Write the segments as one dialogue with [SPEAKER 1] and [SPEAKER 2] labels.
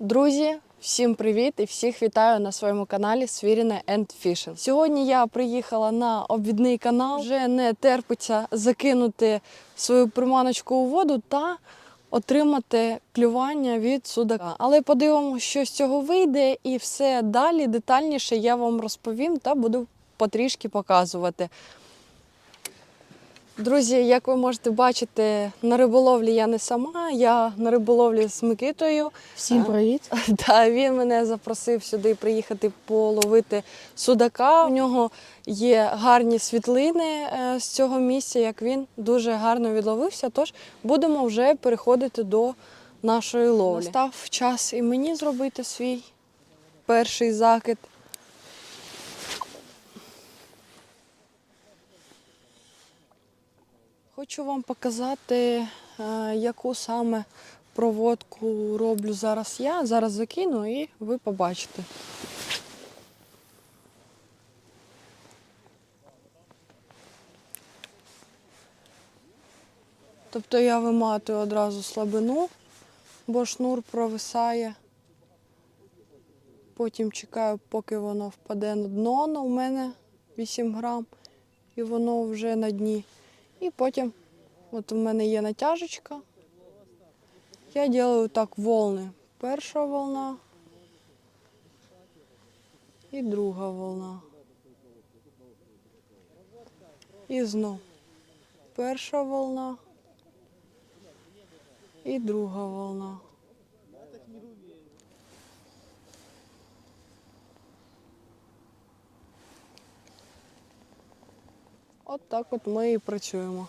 [SPEAKER 1] Друзі, всім привіт і всіх вітаю на своєму каналі Свіріне Енд Fishing. Сьогодні я приїхала на обвідний канал. Вже не терпиться закинути свою приманочку у воду та отримати клювання від судака. Але подивимося, що з цього вийде, і все далі детальніше я вам розповім та буду потрішки показувати. Друзі, як ви можете бачити, на риболовлі я не сама, я на риболовлі з Микитою.
[SPEAKER 2] Всім привіт.
[SPEAKER 1] Та він мене запросив сюди приїхати половити судака. У нього є гарні світлини е, з цього місця, як він дуже гарно відловився. Тож будемо вже переходити до нашої ловлі. Настав час і мені зробити свій перший закид. Хочу вам показати, е, яку саме проводку роблю зараз я. Зараз закину і ви побачите. Тобто я виматую одразу слабину, бо шнур провисає. Потім чекаю, поки воно впаде на дно. Ну, у мене 8 грам, і воно вже на дні. І потім, от у мене є натяжечка. Я роблю так волни. Перша волна і друга волна. І знов. Перша волна і друга волна. От так от ми і працюємо.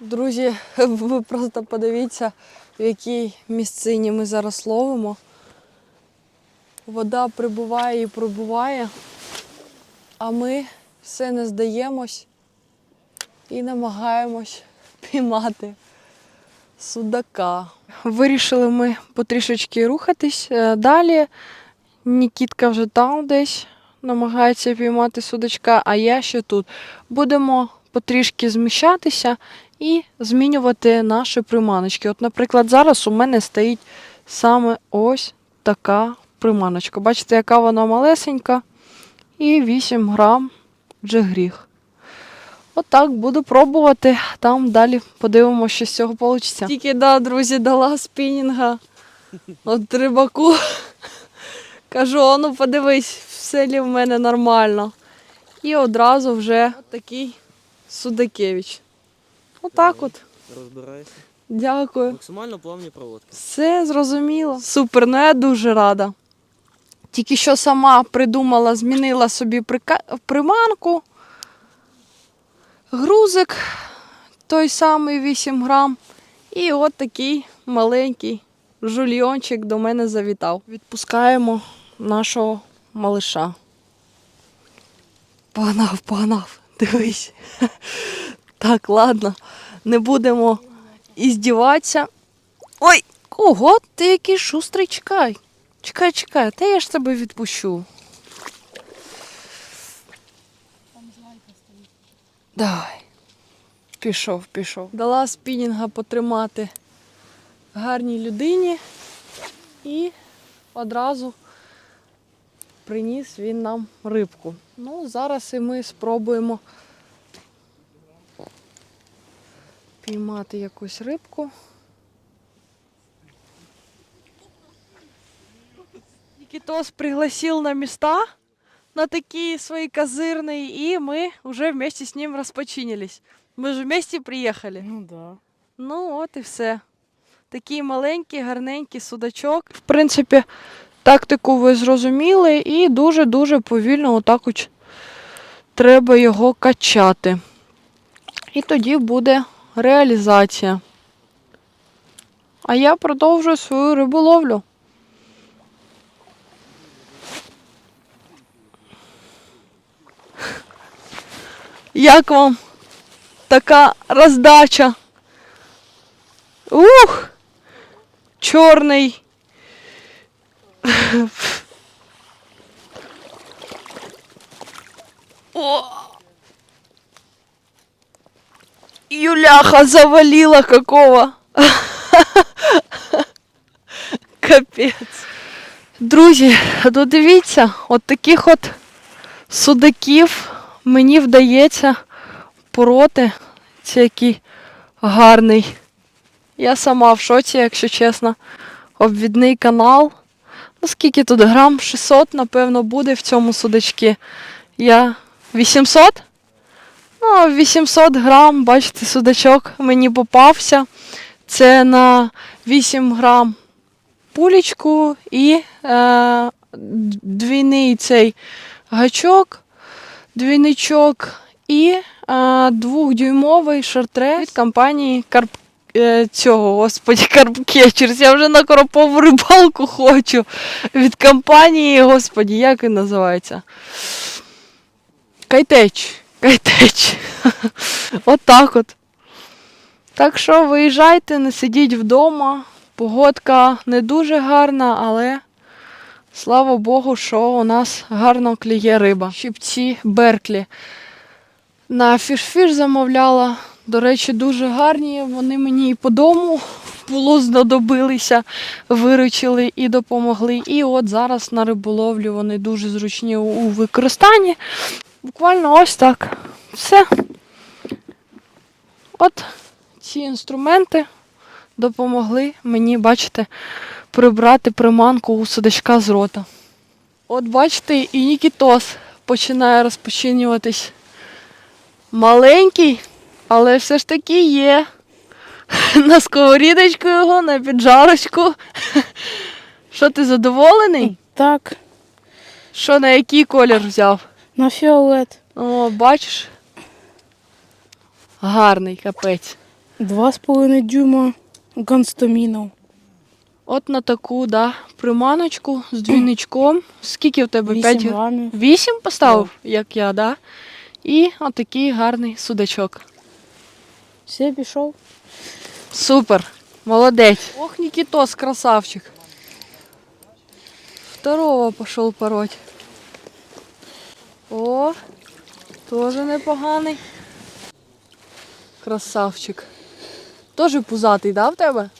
[SPEAKER 1] Друзі, ви просто подивіться, в якій місцині ми зараз ловимо. Вода прибуває і прибуває, а ми все не здаємось і намагаємось піймати судака. Вирішили ми потрішечки рухатись е, далі. Нікітка вже там десь намагається піймати судачка, а я ще тут. Будемо потрішки зміщатися і змінювати наші приманочки. От, наприклад, зараз у мене стоїть саме ось така приманочка. Бачите, яка вона малесенька, і 8 грам вже гріх. Отак буду пробувати. Там далі подивимося, що з цього вийде. Тільки, да, друзі, дала спінінга от рибаку. Кажу, «А ну подивись, все лі в мене нормально. І одразу вже такий Судакевич. Отак от.
[SPEAKER 3] Розбирайся.
[SPEAKER 1] Дякую.
[SPEAKER 3] Максимально плавні проводки.
[SPEAKER 1] Все зрозуміло. Супер, ну я дуже рада. Тільки що сама придумала, змінила собі прика- приманку. Грузик той самий 8 грам. І от такий маленький жульйончик до мене завітав. Відпускаємо нашого малиша. Погнав, погнав, дивись. Так, ладно, не будемо іздіватися. Ой, ого, ти який шустрий, чекай. Чекай, чекай, та я ж тебе відпущу. Давай. Пішов, пішов. Дала спінінга потримати гарній людині і одразу приніс він нам рибку. Ну, зараз і ми спробуємо піймати якусь рибку. Никитос пригласил на места, на такие свои козырные, и мы уже вместе с ним распочинились. Ми ж вместе приїхали.
[SPEAKER 2] Ну да.
[SPEAKER 1] Ну, от і все. Такий маленький, гарненький судачок. В принципі, тактику ви зрозуміли, і дуже-дуже повільно отак от треба його качати. І тоді буде реалізація. А я продовжую свою риболовлю. Як вам така роздача? Ух! Чорний. О! Юляха завалила какого. Капець. Друзі, додивіться, от таких от судаків мені вдається пороти. Це який гарний. Я сама в шоці, якщо чесно. Обвідний канал. Ну, скільки тут грам? 600, напевно, буде в цьому судачки. Я 800? Ну, 800 грам, бачите, судачок мені попався. Це на 8 грам пулечку і е, двійний цей гачок, двійничок і е, двохдюймовий шартрет від компанії Карп, цього, господі, Карпкетчерс. Я вже на коропову рибалку хочу. Від компанії, господі, як він називається? Кайтеч. Кайтеч. от так от. Так що виїжджайте, не сидіть вдома. Погодка не дуже гарна, але слава Богу, що у нас гарно кліє риба. Щипці Берклі. На фіш-фіш замовляла. До речі, дуже гарні. Вони мені і по дому було знадобилися, виручили і допомогли. І от зараз на риболовлі вони дуже зручні у використанні. Буквально ось так. Все. От ці інструменти допомогли мені, бачите, прибрати приманку у судачка з рота. От бачите, і Нікітос починає розпочинюватись. Маленький, але все ж таки є. На сковорідочку його, на піджарочку. Що ти задоволений?
[SPEAKER 2] Так,
[SPEAKER 1] Що на який колір взяв?
[SPEAKER 2] на фіолет.
[SPEAKER 1] О, бачиш? Гарний капець.
[SPEAKER 2] Два з половиною дюйма ганстомінов.
[SPEAKER 1] От на таку, да, приманочку з двійничком. Скільки в тебе?
[SPEAKER 2] Вісім грамів.
[SPEAKER 1] Вісім поставив, як я, да? І отакий гарний судачок.
[SPEAKER 2] Все, пішов.
[SPEAKER 1] Супер, молодець. Ох, Нікітос, красавчик. Второго пішов пороть. О, теж непоганий. Красавчик. Теж пузатий, да, в тебе?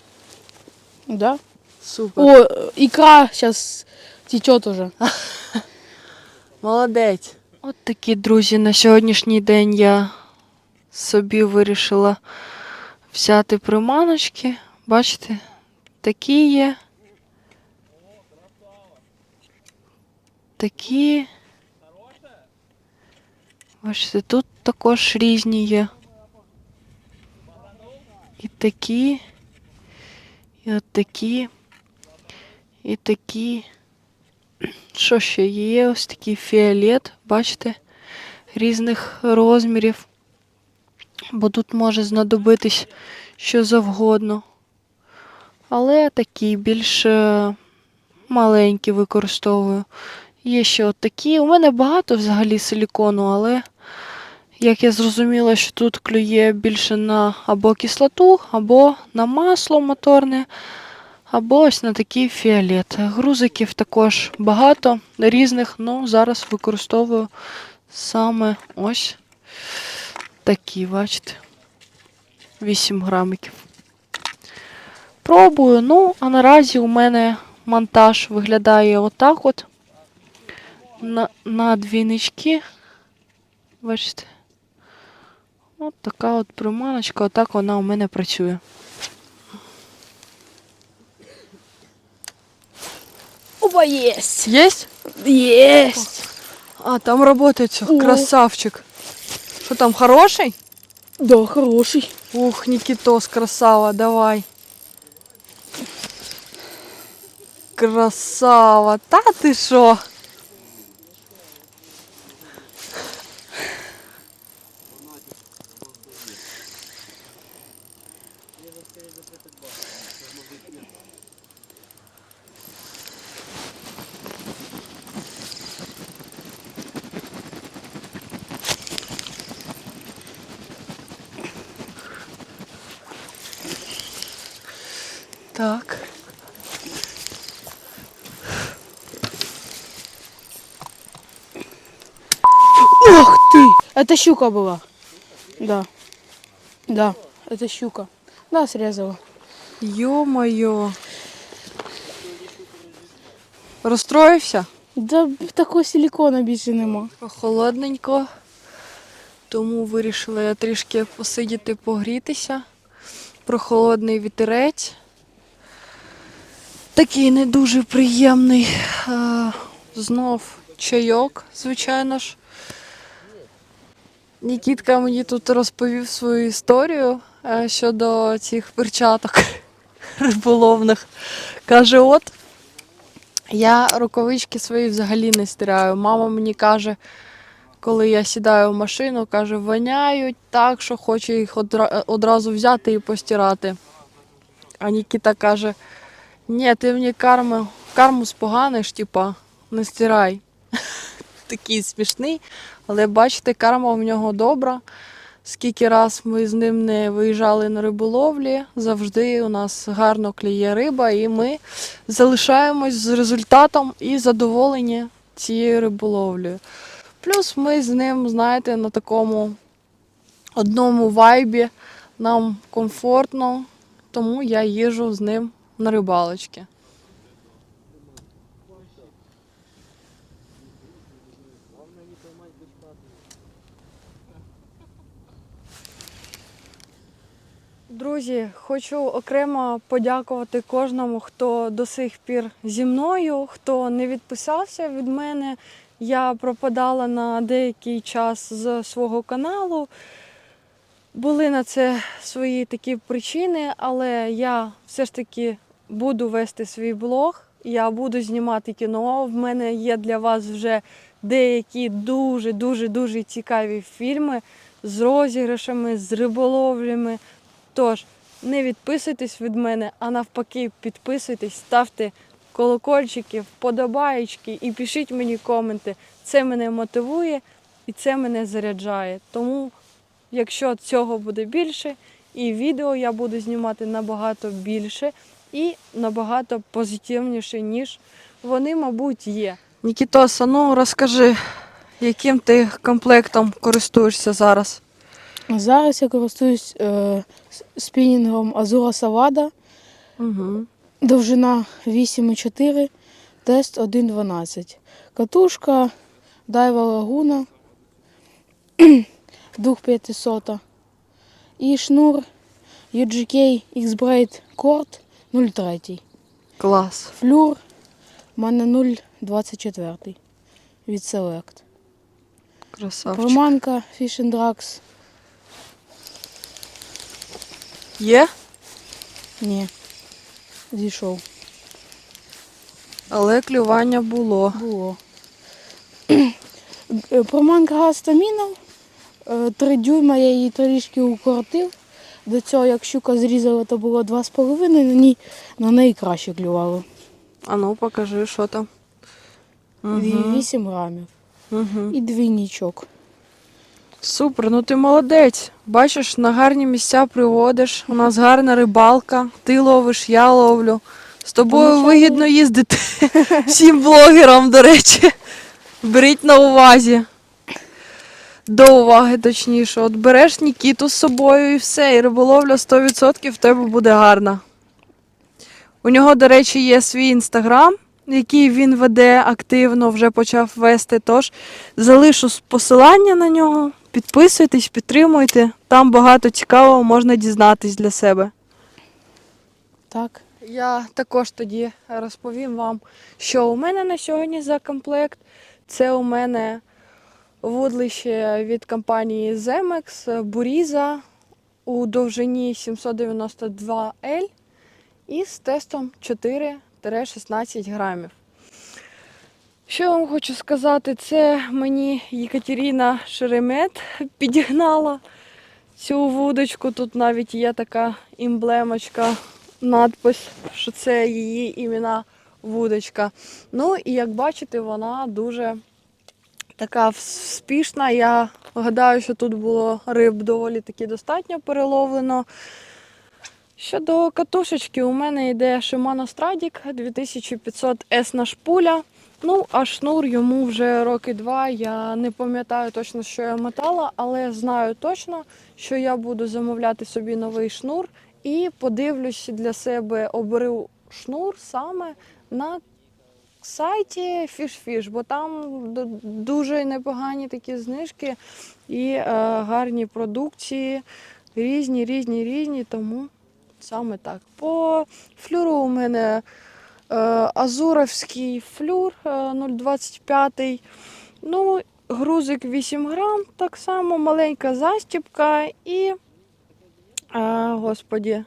[SPEAKER 2] Да.
[SPEAKER 1] Супер.
[SPEAKER 2] О, ікра зараз течет уже.
[SPEAKER 1] Молодець. От такі, друзі, на сьогоднішній день я собі вирішила взяти приманочки. Бачите, такі є. Такі. Бачите, тут також різні є. І такі. І от такі. І такі. Що ще є? Ось такий фіолет, бачите, різних розмірів. Бо тут може знадобитись що завгодно. Але такі більш е, маленькі використовую. Є ще от такі. У мене багато взагалі силікону, але як я зрозуміла, що тут клює більше на або кислоту, або на масло моторне. Або ось на такий фіолет. Грузиків також багато різних, ну зараз використовую саме ось такі, бачите. 8 грамиків. Пробую. Ну, а наразі у мене монтаж виглядає отак от. На, на двійнички. Бачите. От така от приманочка, отак вона у мене працює.
[SPEAKER 2] Опа, єсть!
[SPEAKER 1] Есть?
[SPEAKER 2] Єсть!
[SPEAKER 1] А, там.
[SPEAKER 2] О.
[SPEAKER 1] Красавчик. Что там, хороший?
[SPEAKER 2] Да, хороший.
[SPEAKER 1] Ух, Никитос, красава, давай. Красава. Та ти що? Так.
[SPEAKER 2] Ух ты! Это щука была. Да. Да, это щука. Да, срезала.
[SPEAKER 1] Йо-моє. Розстроївся?
[SPEAKER 2] Да такого силикона більше нема.
[SPEAKER 1] Холодненько. Тому вирішила я трішки посидіти, погрітися. Прохолодний вітерець. Такий не дуже приємний. Е, Знов чайок, звичайно ж. Нікітка мені тут розповів свою історію е, щодо цих перчаток риболовних. Каже, от я рукавички свої взагалі не стираю. Мама мені каже, коли я сідаю в машину, каже, воняють так, що хоче їх одра- одразу взяти і постирати. А Нікіта каже: ні, ти мені карму, карму споганиш, типа, не стирай. Такий смішний. Але бачите, карма в нього добра. Скільки раз ми з ним не виїжджали на риболовлі, завжди у нас гарно кліє риба, і ми залишаємось з результатом і задоволені цією риболовлею. Плюс ми з ним, знаєте, на такому одному вайбі, нам комфортно, тому я їжу з ним на рибалочки. Друзі, хочу окремо подякувати кожному, хто до сих пір зі мною, хто не відписався від мене. Я пропадала на деякий час з свого каналу. Були на це свої такі причини, але я все ж таки буду вести свій блог. Я буду знімати кіно. В мене є для вас вже деякі дуже дуже дуже цікаві фільми з розіграшами, з риболовлями. Тож не відписуйтесь від мене, а навпаки, підписуйтесь, ставте колокольчики, вподобаєчки і пишіть мені коменти. Це мене мотивує і це мене заряджає. Тому, якщо цього буде більше, і відео я буду знімати набагато більше і набагато позитивніше, ніж вони, мабуть, є. Нікітоса, ну розкажи, яким ти комплектом користуєшся зараз?
[SPEAKER 2] Зараз я користуюсь е, спінінгом Азура Савада,
[SPEAKER 1] Угу.
[SPEAKER 2] довжина 8,4, тест 1,12. Катушка Дайва Лагуна 2500. І шнур UGK X-Braid Cord 0,3.
[SPEAKER 1] Клас.
[SPEAKER 2] Флюр в мене 0,24 від Select.
[SPEAKER 1] Красавчик.
[SPEAKER 2] Приманка Fish and Drugs.
[SPEAKER 1] Є,
[SPEAKER 2] Ні. Зійшов.
[SPEAKER 1] але клювання було.
[SPEAKER 2] Було. Е, Приманка гастамінов. 3 дюйма я її трішки укоротив. До цього, як щука зрізала, то було 2,5, на ній на неї краще клювало.
[SPEAKER 1] А ну покажи, що там.
[SPEAKER 2] Ві- 8 грамів.
[SPEAKER 1] Угу.
[SPEAKER 2] І двійнічок.
[SPEAKER 1] Супер, ну ти молодець. Бачиш, на гарні місця приводиш. У нас гарна рибалка. Ти ловиш, я ловлю. З тобою
[SPEAKER 2] що-
[SPEAKER 1] вигідно їздити. Всім блогерам, до речі. Беріть на увазі. До уваги, точніше. От береш Нікіту з собою і все, і риболовля 100% в тебе буде гарна. У нього, до речі, є свій інстаграм, який він веде активно, вже почав вести. Тож залишу посилання на нього. Підписуйтесь, підтримуйте. Там багато цікавого можна дізнатись для себе.
[SPEAKER 2] Так.
[SPEAKER 1] Я також тоді розповім вам, що у мене на сьогодні за комплект. Це у мене вудлище від компанії Zemex Буріза у довжині 792L і з тестом 4-16 грамів. Що я вам хочу сказати, це мені Єкатерина Шеремет підігнала цю вудочку. Тут навіть є така емблемочка, надпис, що це її імена вудочка. Ну і як бачите, вона дуже така вспішна. Я гадаю, що тут було риб доволі таки достатньо переловлено. Щодо катушечки, у мене йде Shimano Stradic 2500 S на шпуля. Ну, а шнур йому вже роки два. Я не пам'ятаю точно, що я мотала, але знаю точно, що я буду замовляти собі новий шнур і подивлюсь для себе, оберу шнур саме на сайті FishFish, бо там дуже непогані такі знижки і е, гарні продукції, різні, різні, різні, тому саме так. По флюру у мене е, Азуровський флюр е, 0,25. Ну, грузик 8 грам, так само, маленька застіпка і, е, господі,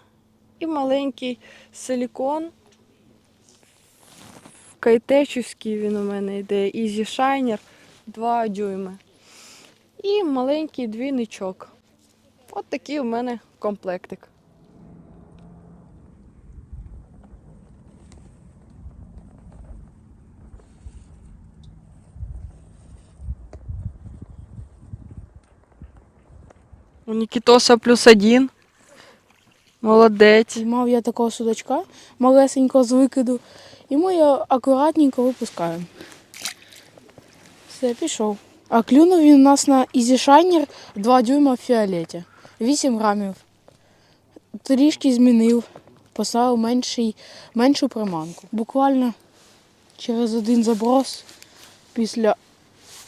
[SPEAKER 1] і маленький силікон. Кайтечівський він у мене йде, Easy Shiner 2 дюйми. І маленький двійничок. От такий у мене комплектик. У Нікітоса плюс один. Молодець.
[SPEAKER 2] Піймав я такого судачка малесенького з викиду, і ми його акуратненько випускаємо. Все, пішов. А клюнув він у нас на Easy Shiner 2 дюйма в фіолеті. 8 грамів. Трішки змінив, поставив менший, меншу приманку. Буквально через один заброс після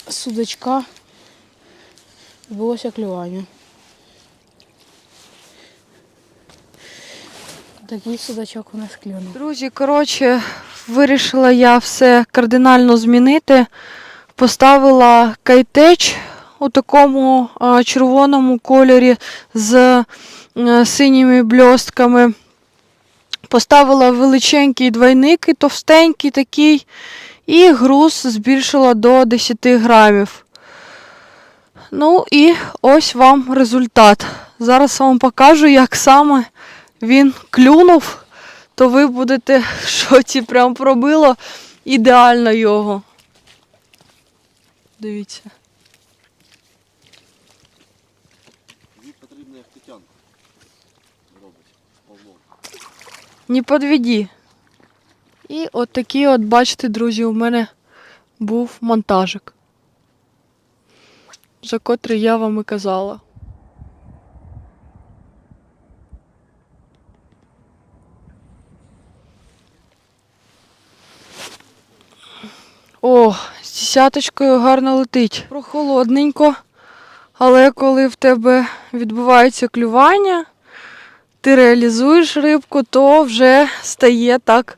[SPEAKER 2] судачка відбулося клювання. Такий судачок у нас клюнув.
[SPEAKER 1] Друзі, коротше, вирішила я все кардинально змінити. Поставила кайтеч у такому червоному кольорі з е, синіми бльостками. Поставила величенький двойник, і товстенький такий, і груз збільшила до 10 грамів. Ну і ось вам результат. Зараз вам покажу, як саме він клюнув, то ви будете в шоці, прям пробило ідеально його. Дивіться.
[SPEAKER 4] Їй потрібно як Тетянка робить з Павлом.
[SPEAKER 1] Не підведі. І от такий, от, бачите, друзі, у мене був монтажик, за котрий я вам і казала. О, з десяточкою гарно летить. Прохолодненько. Але коли в тебе відбувається клювання, ти реалізуєш рибку, то вже стає так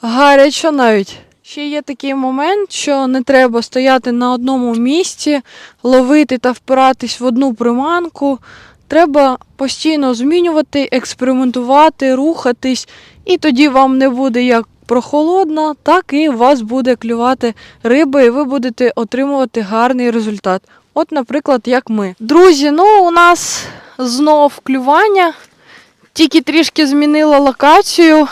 [SPEAKER 1] гарячо навіть. Ще є такий момент, що не треба стояти на одному місці, ловити та впиратись в одну приманку. Треба постійно змінювати, експериментувати, рухатись, і тоді вам не буде як прохолодно, так і вас буде клювати риба, і ви будете отримувати гарний результат. От, наприклад, як ми. Друзі, ну у нас знов клювання. Тільки трішки змінила локацію.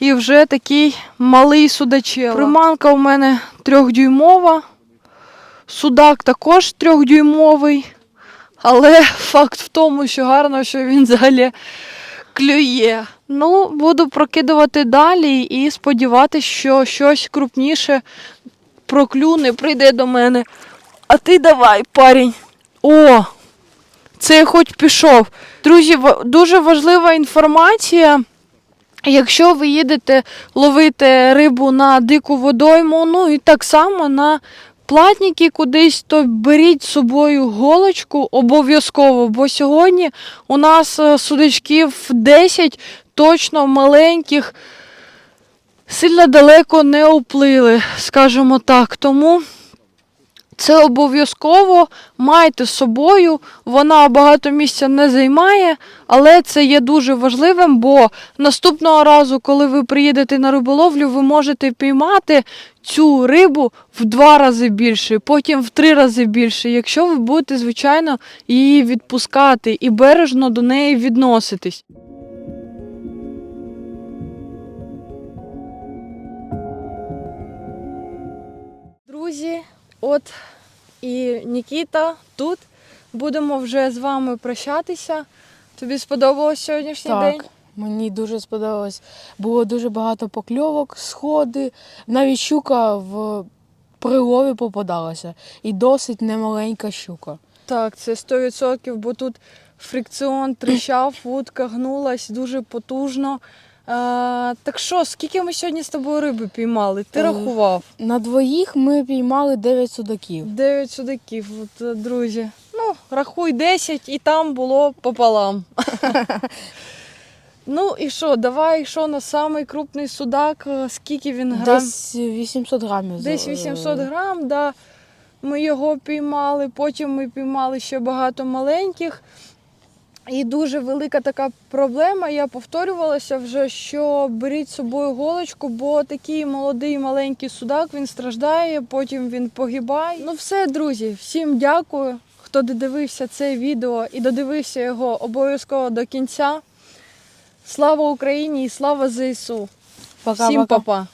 [SPEAKER 1] І вже такий малий судачела. Приманка у мене трьохдюймова. Судак також трьохдюймовий. Але факт в тому, що гарно, що він взагалі клює. Ну, буду прокидувати далі і сподіватися, що щось крупніше проклюне, прийде до мене. А ти давай, парень. О! Це хоч пішов. Друзі, дуже важлива інформація. Якщо ви їдете ловити рибу на дику водойму, ну і так само на платніки кудись, то беріть з собою голочку обов'язково, бо сьогодні у нас е, судачків 10 точно маленьких, сильно далеко не уплили, скажімо так. Тому це обов'язково майте з собою. Вона багато місця не займає, але це є дуже важливим, бо наступного разу, коли ви приїдете на риболовлю, ви можете піймати цю рибу в два рази більше, потім в три рази більше, якщо ви будете, звичайно, її відпускати і бережно до неї відноситись. От і Нікіта тут. Будемо вже з вами прощатися. Тобі сподобалось сьогоднішній
[SPEAKER 2] Так,
[SPEAKER 1] день?
[SPEAKER 2] Мені дуже сподобалось. Було дуже багато покльовок, сходи. Навіть щука в прилові попадалася. І досить немаленька щука.
[SPEAKER 1] Так, це 100%, бо тут фрикціон тріщав, вудка гнулась дуже потужно. А, так що, скільки ми сьогодні з тобою риби піймали? Ти
[SPEAKER 2] Е,
[SPEAKER 1] рахував?
[SPEAKER 2] На двоїх ми піймали 9 судаків.
[SPEAKER 1] Дев'ять судаків, от, е, друзі. Ну, рахуй 10, і там було пополам. ну і що, давай, що на самий крупний судак, е, скільки він грам?
[SPEAKER 2] Десь 800 грамів.
[SPEAKER 1] Десь
[SPEAKER 2] Е,
[SPEAKER 1] 800 грам, да. Ми його піймали, потім ми піймали ще багато маленьких. І дуже велика така проблема, я повторювалася вже, що беріть з собою голочку, бо такий молодий маленький судак він страждає, потім він погибає. Ну все, друзі, всім дякую, хто додивився це відео і додивився його обов'язково до кінця. Слава Україні і слава ЗСУ!
[SPEAKER 2] Пока-пока.
[SPEAKER 1] Всім па-па!